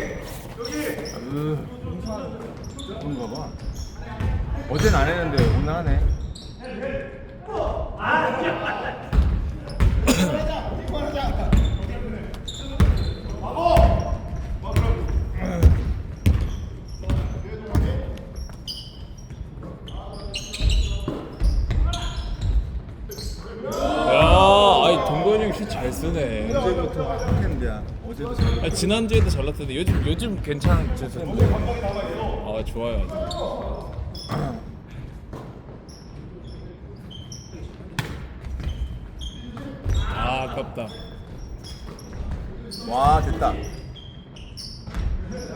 으, 그런가 봐. 어제는 안 했는데 오늘 하네. 야, 아이 동건이 형 슛 잘 쓰네. 어제부터 했는데야. 어제도 잘. 아, 지난주에도 잘 났던데 요즘 요즘 괜찮으셨는데. 아 좋아요. 아주. 아 아깝다. 와 됐다.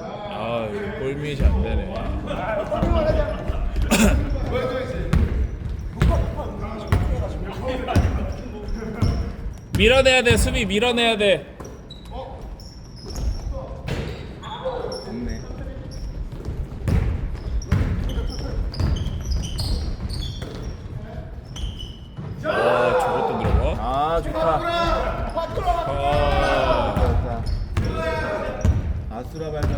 아 이거 골밑이 안 되네. 밀어내야 돼 수비 밀어내야 돼. 됐네. 아 저것도 들어가? 아 좋다. 아, 좋다. 발사.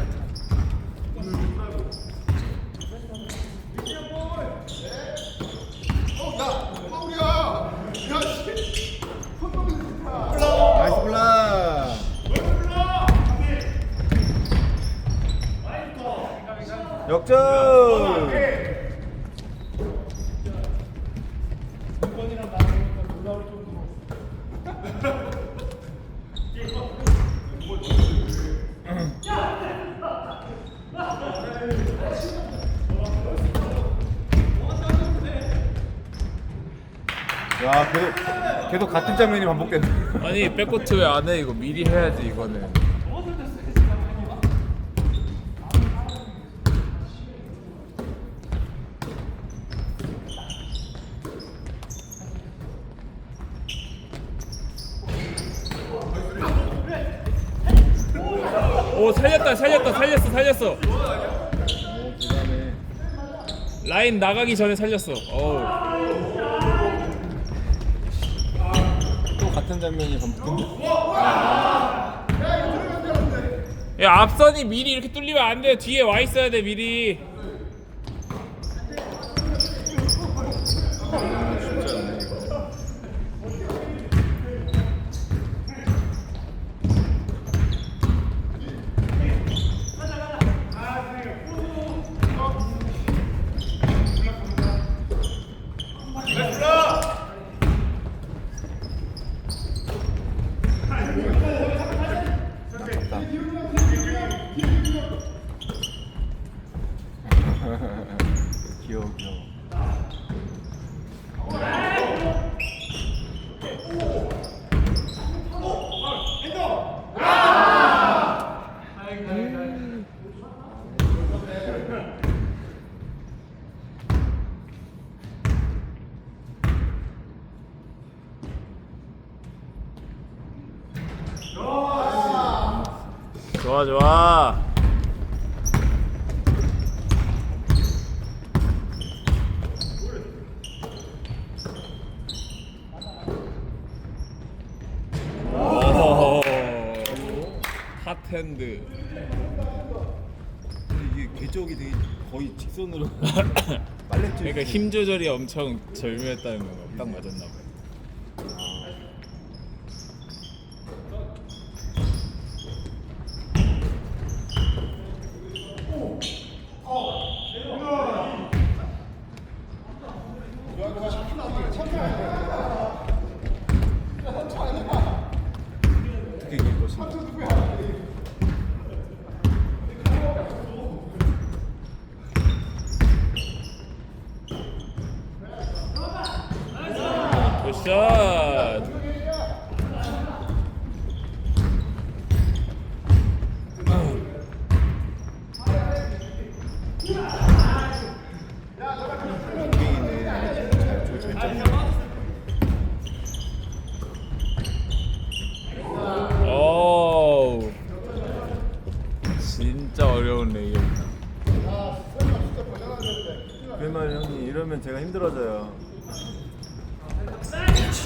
나이스. 역전. 야 계속 계속 같은 장면이 반복되네. 아니 백코트 왜 안 해? 이거 미리 해야지 이거는. 오 살렸다 살렸다 살렸어 살렸어 라인 나가기 전에 살렸어. 어우. 또 같은 장면이 반복된다. 야 앞선이 미리 이렇게 뚫리면 안 돼. 뒤에 와 있어야 돼 미리 좋아 좋아. 오 핫핸드. 이게 궤적이 되게 거의 직선으로 빨래줄. 그러니까 힘 조절이 엄청 절묘했다는 거딱 맞았나 봐요 어떻게 이길 것인가. 굿샷 오우 진짜 어려운 레이였다 그말 형님. 이러면 제가 힘들어져요.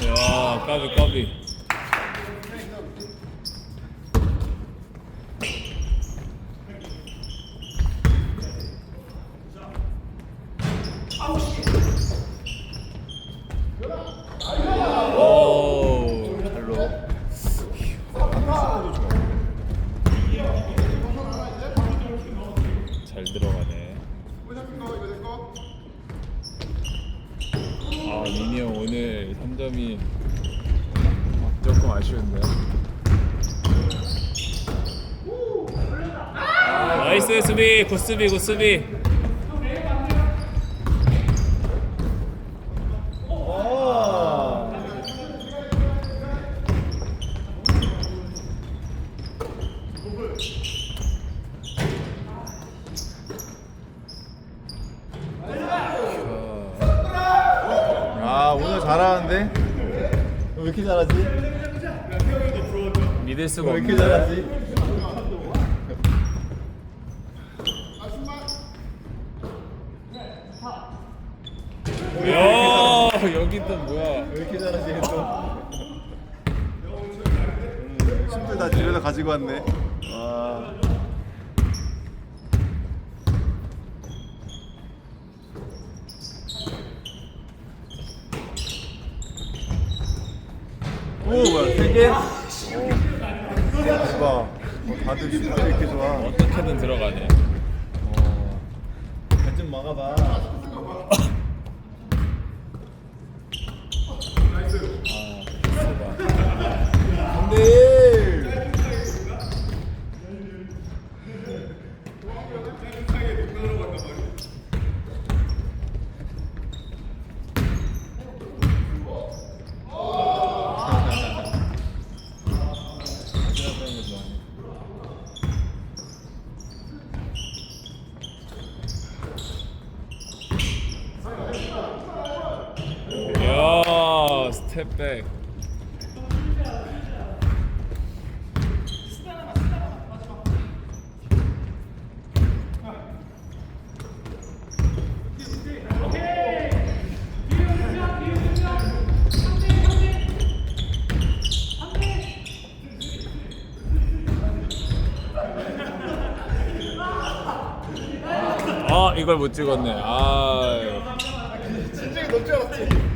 야 까비 까비 미니 형 오늘 3점이 조금 아쉬운데. 나이스 수비 굿수비 굿수비 잘하는데? 왜 이렇게 잘하지? 믿을 수가 왜 이렇게 없네 잘하지? 야 여기도 뭐야 왜 이렇게 잘하지 얘 또? 음, 심플 다 집에서 가지고 왔네. 와. 오 뭐야 세 개? 오. 대박. 어, 다들 슛이 이렇게 좋아. 어떻게든 들어가네 어. 좀 막아봐. 아 안돼. 야 스텝백. 아 이걸 못 찍었네. 아. 진짜 너무 줄 알았지.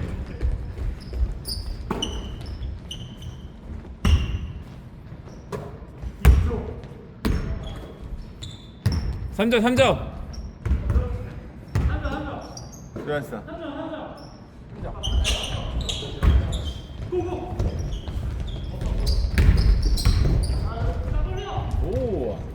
3점 3점 들어갔어. 오.